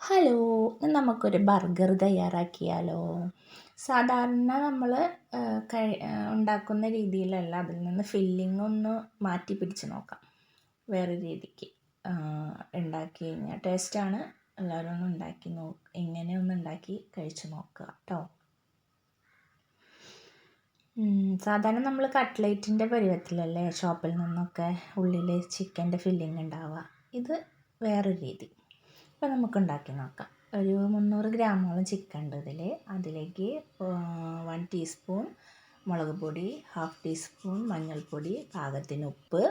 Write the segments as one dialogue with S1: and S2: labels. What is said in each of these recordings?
S1: Hello നമുക്കൊരു burger തയ്യാറാക്കിയാലോ? സാധാരണ നമ്മൾ കഴി ഉണ്ടാക്കുന്ന രീതിയിലല്ല അതിൽ നിന്ന് ഫില്ലിംഗ് ഒന്ന് മാറ്റി പിടിച്ച് നോക്കാം. വേറെ രീതിക്ക് ഉണ്ടാക്കി കഴിഞ്ഞാൽ ടേസ്റ്റാണ് എല്ലാവരും ഒന്ന് ഉണ്ടാക്കി നോ ഇങ്ങനെ ഒന്ന് ഉണ്ടാക്കി കഴിച്ച് നോക്കുക കേട്ടോ സാധാരണ നമ്മൾ കട്ട്ലേറ്റിന്റെ പരുവത്തിലല്ലേ ഷോപ്പിൽ നിന്നൊക്കെ ഉള്ളിൽ ചിക്കന്റെ ഫില്ലിംഗ് ഉണ്ടാവുക. ഇത് വേറൊരു രീതി. അപ്പോൾ നമുക്ക് ഉണ്ടാക്കി നോക്കാം. ഒരു മുന്നൂറ് ഗ്രാമോളം ചിക്കൻ ഉണ്ട് ഇതിൽ അതിലേക്ക് വൺ ടീസ്പൂൺ മുളക് പൊടി ഹാഫ് ടീസ്പൂൺ മഞ്ഞൾപ്പൊടി പാകത്തിന് ഉപ്പ്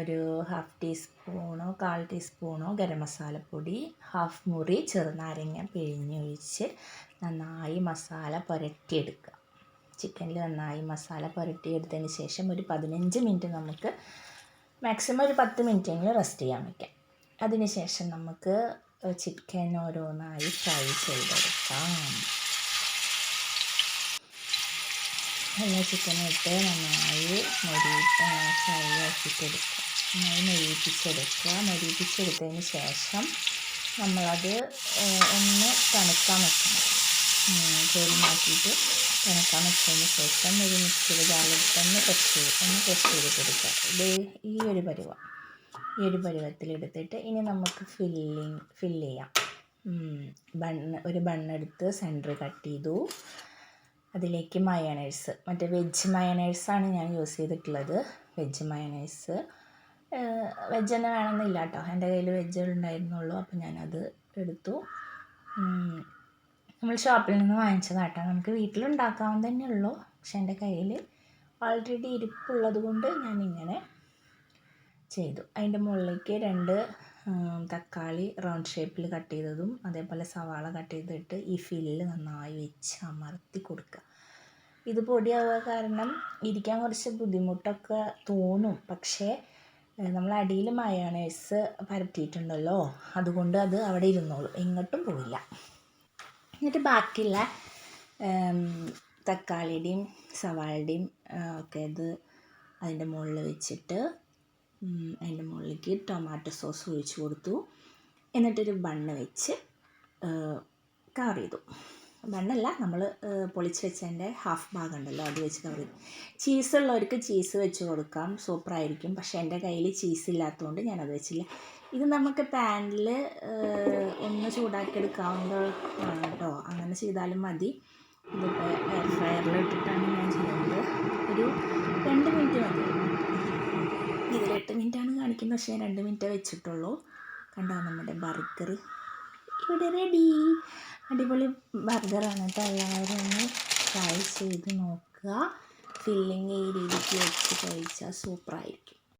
S1: ഒരു ഹാഫ് ടീസ്പൂണോ കാൽ ടീസ്പൂണോ ഗരം മസാലപ്പൊടി ഹാഫ് മുറി ചെറുനാരങ്ങ പിഴിഞ്ഞൊഴിച്ച് നന്നായി മസാല പുരട്ടിയെടുക്കുക. ചിക്കനിൽ നന്നായി മസാല പുരട്ടിയെടുത്തതിന് ശേഷം ഒരു പതിനഞ്ച് മിനിറ്റ് നമുക്ക് മാക്സിമം ഒരു പത്ത് മിനിറ്റെങ്കിലും റെസ്റ്റ് ചെയ്യാൻ വയ്ക്കാം അതിനുശേഷം നമുക്ക് ചിക്കൻ ഓരോന്നായി ഫ്രൈ ചെയ്തെടുക്കാം. എല്ലാ ചിക്കനും ഇട്ട് നന്നായി മൊരി ഫ്രൈ ആക്കിയിട്ടെടുക്കുക നന്നായി മൊരിപ്പിച്ചെടുക്കുക മൊരിപ്പിച്ചെടുത്തതിന് ശേഷം നമ്മളത് ഒന്ന് തണുക്കാൻ വെക്കണം. ജോലി മാറ്റിയിട്ട് തണുക്കാൻ വെച്ചതിന് ശേഷം ഒരു മിക്സിയുടെ ജാറിലിട്ട് ഒന്ന് പ്രസ് ചെയ്ത് ഒന്ന് പ്രസ് ചെയ്തിട്ടെടുക്കുക. ഇത് ഈ ഒരു പരുവം. ഈ ഒരു പരുവത്തിലെടുത്തിട്ട് ഇനി നമുക്ക് ഫില്ലിങ് ഫില്ല് ചെയ്യാം. ബണ്ണ് ഒരു ബണ്ണെടുത്ത് സെന്റർ കട്ട് ചെയ്തു. അതിലേക്ക് മയണൈസ് മറ്റേ വെജ് മയണൈസാണ് ഞാൻ യൂസ് ചെയ്തിട്ടുള്ളത്. വെജ് മയണൈസ് വെജ് തന്നെ വേണമെന്നില്ല കേട്ടോ എന്റെ കയ്യിൽ വെജ് ഉണ്ടായിരുന്നുള്ളൂ ഞാനത് എടുത്തു. നമ്മൾ ഷോപ്പിൽ നിന്ന് വാങ്ങിച്ചതാട്ടോ. നമുക്ക് വീട്ടിലുണ്ടാക്കാവുന്ന തന്നെ ഉള്ളൂ പക്ഷെ എന്റെ കയ്യിൽ ഓൾറെഡി ഇരിപ്പുള്ളത് കൊണ്ട് ഞാനിങ്ങനെ ചെയ്തു. അതിന്റെ മുകളിലേക്ക് രണ്ട് തക്കാളി റൗണ്ട് ഷേപ്പിൽ കട്ട് ചെയ്തതും അതേപോലെ സവാള കട്ട് ചെയ്തിട്ട് ഈ ഫില്ല് നന്നായി വെച്ച് അമർത്തി കൊടുക്കുക. ഇത് പൊടിയാവുക കാരണം ഇരിക്കാൻ കുറച്ച് ബുദ്ധിമുട്ടൊക്കെ തോന്നും. പക്ഷേ നമ്മൾ അടിയിൽ മയോണൈസ് പരത്തിയിട്ടുണ്ടല്ലോ അതുകൊണ്ട് അത് അവിടെ ഇരുന്നോളൂ. എങ്ങോട്ടും പോവില്ല. എന്നിട്ട് ബാക്കിയുള്ള തക്കാളിയുടെയും സവാളയുടെയും ഒക്കെ ഇത് അതിന്റെ മുകളിൽ വെച്ചിട്ട് അതിന്റെ മുകളിലേക്ക് ടൊമാറ്റോ സോസ് ഒഴിച്ച് കൊടുത്തു. എന്നിട്ടൊരു ബണ്ണ് വെച്ച് കവർ ചെയ്തു. ബണ്ണല്ല നമ്മൾ പൊളിച്ച് വെച്ചതിന്റെ ഹാഫ് ഭാഗം ഉണ്ടല്ലോ അത് വെച്ച് കവർ ചെയ്തു. ചീസ് ഉള്ളവർക്ക് ചീസ് വെച്ച് കൊടുക്കാം സൂപ്പറായിരിക്കും പക്ഷേ എന്റെ കയ്യിൽ ചീസ് ഇല്ലാത്തതുകൊണ്ട് ഞാനത് വെച്ചില്ല. ഇത് നമുക്ക് പാനിൽ ഒന്ന് ചൂടാക്കി എടുക്കാവുന്നതാണ് കേട്ടോ അങ്ങനെ ചെയ്താലും മതി. ഇതിപ്പോൾ എയർ ഫ്രയറിൽ ഇട്ടിട്ടാണ് ഞാൻ ചെയ്യുന്നത്. ഒരു രണ്ട് മിനിറ്റ് മതി ഇതിൽ എട്ട് മിനിറ്റാണ് കാണിക്കുന്നത്. പക്ഷേ രണ്ട് മിനിറ്റേ വെച്ചിട്ടുള്ളൂ. കണ്ടോ നമ്മുടെ ബർഗർ. ഇവിടെ റെഡി അടിപൊളി ബർഗറാണ് കേട്ടോ. എല്ലാവരും ഒന്ന് ട്രൈ ചെയ്ത് നോക്കുക. ഫില്ലിങ് ഈ രീതിക്ക് വെച്ച് കഴിച്ചാൽ സൂപ്പറായിരിക്കും